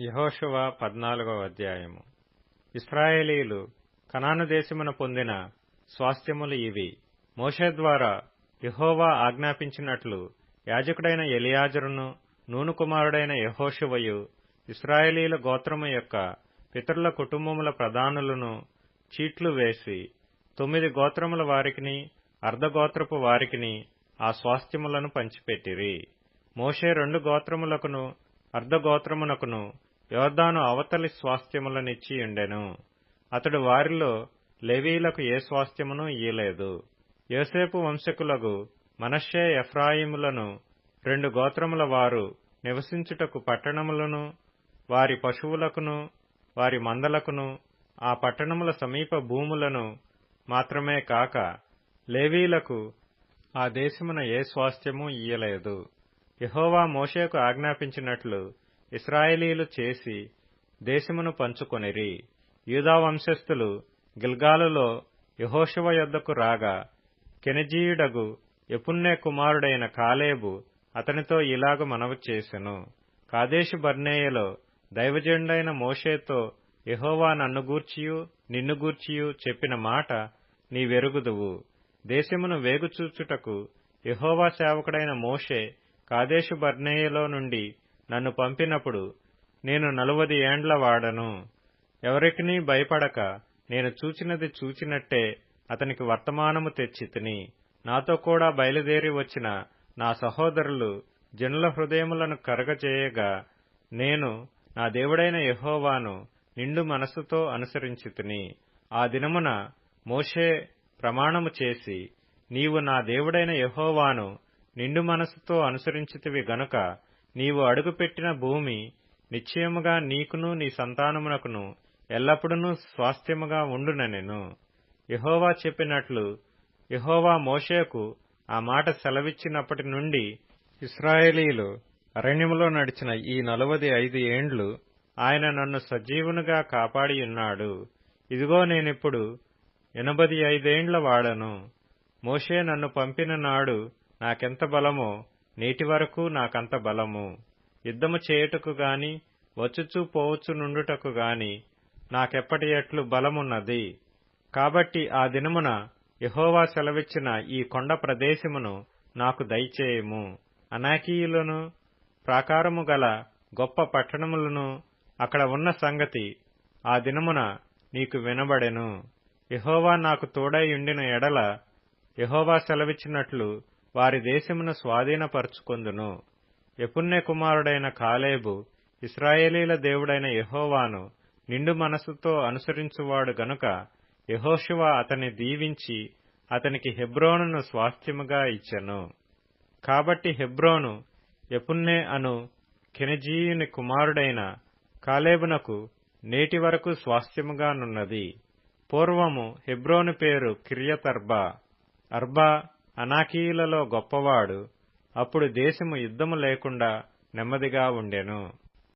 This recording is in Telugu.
యహోషువ పద్నాలుగవ అధ్యాయము. ఇస్రాయేలీలు కనాను దేశమున పొందిన స్వాస్థ్యములు ఇవి. మోషే ద్వారా యహోవా ఆజ్ఞాపించినట్లు యాజకుడైన ఎలియాజరును నూను కుమారుడైన యహోషువయు ఇస్రాయేలీల గోత్రము యొక్క పితరుల కుటుంబముల ప్రధానులను చీట్లు వేసి తొమ్మిది గోత్రముల వారికిని అర్ధగోత్రపు వారికిని ఆ స్వాస్థ్యములను పంచిపెట్టిరి. మోషే రెండు గోత్రములకును అర్ధగోత్రమునకును యోర్దాను అవతలి స్వాస్థ్యములనిచ్చి ఉండెను. అతడు వారిలో లేవీలకు ఏ స్వాస్థ్యమును ఇయ్యలేదు. యోసేపు వంశకులకు మనష్షే ఎఫ్రాయిములను రెండు గోత్రముల వారు నివసించుటకు పట్టణములను వారి పశువులకును వారి మందలకును ఆ పట్టణముల సమీప భూములను మాత్రమే కాక లేవీలకు ఆ దేశమున ఏ స్వాస్థ్యము ఇయ్యలేదు. యహోవా మోషేకు ఆజ్ఞాపించినట్లు ఇస్రాయేలీలు చేసి దేశమును పంచుకొనిరి. యూదా వంశస్థులు గిల్గాలులో యహోశివ యొద్దకు రాగా కెనజీయుడగు ఎపున్నే కుమారుడైన కాలేబు అతనితో ఇలాగ మనవి చేసెను. కాదేశు బర్నేయలో దైవజెండైన మోషేతో యహోవా నన్ను గూర్చియు నిన్ను గూర్చియు చెప్పిన మాట నీవెరుగుదువు. దేశమును వేగుచూచుటకు యహోవా సేవకుడైన మోషే కాదేశు బర్నేయలో నుండి నన్ను పంపినప్పుడు నేను నలువది ఏండ్ల వాడను. ఎవరికినీ భయపడక నేను చూచినది చూచినట్టే అతనికి వర్తమానము తెచ్చితిని నాతో కూడా బయలుదేరి వచ్చిన నా సహోదరులు జనుల హృదయములను కరగజేయగా నేను నా దేవుడైన యహోవాను నిండు మనస్సుతో అనుసరించితిని ఆ దినమున మోషే ప్రమాణము చేసి నీవు నా దేవుడైన యహోవాను నిండు మనస్సుతో అనుసరించితివి గనుక నీవు అడుగుపెట్టిన భూమి నిశ్చయముగా నీకును నీ సంతానమునకును ఎల్లప్పుడూ స్వాస్థ్యముగా ఉండుననెను యహోవా చెప్పినట్లు యహోవా మోషేకు ఆ మాట సెలవిచ్చినప్పటి నుండి ఇస్రాయేలీలు అరణ్యములో నడిచిన ఈ నలవది ఐదు ఏండ్లు ఆయన నన్ను సజీవునిగా కాపాడియున్నాడు ఇదిగో నేనిప్పుడు ఎనభది ఐదేండ్ల వాడను. మోషే నన్ను పంపిన నాడు నాకెంత బలమో నేటి వరకు నాకంత బలము. యుద్ధము చేయుటకు గాని వచ్చుచూ పోవచ్చు నుండుటకు గాని నాకెప్పటి ఎట్లు బలమున్నది. కాబట్టి ఆ దినమున యహోవా సెలవిచ్చిన ఈ కొండ ప్రదేశమును నాకు దయచేయము. అనాకీయులను ప్రాకారము గల గొప్ప పట్టణములను అక్కడ ఉన్న సంగతి ఆ దినమున నీకు వినబడెను. యహోవా నాకు తోడై ఉండిన ఎడల యహోవా సెలవిచ్చినట్లు వారి దేశమును స్వాధీనపరుచుకొందును. ఎపుణ్య కుమారుడైన కాలేబు ఇస్రాయేలీల దేవుడైన యహోవాను నిండు మనసుతో అనుసరించువాడు గనుక యహోశివ అతని దీవించి అతనికి హెబ్రోనును స్వాస్థ్యముగా ఇచ్చెను. కాబట్టి హెబ్రోను ఎపున్నే అను కెనజీయుని కుమారుడైన కాలేబునకు నేటి వరకు స్వాస్థ్యముగానున్నది పూర్వము హెబ్రోను పేరు కిరియతర్బా. అర్బా అనాకీయులలో గొప్పవాడు అప్పుడు దేశము యుద్ధము లేకుండా నెమ్మదిగా ఉండెను.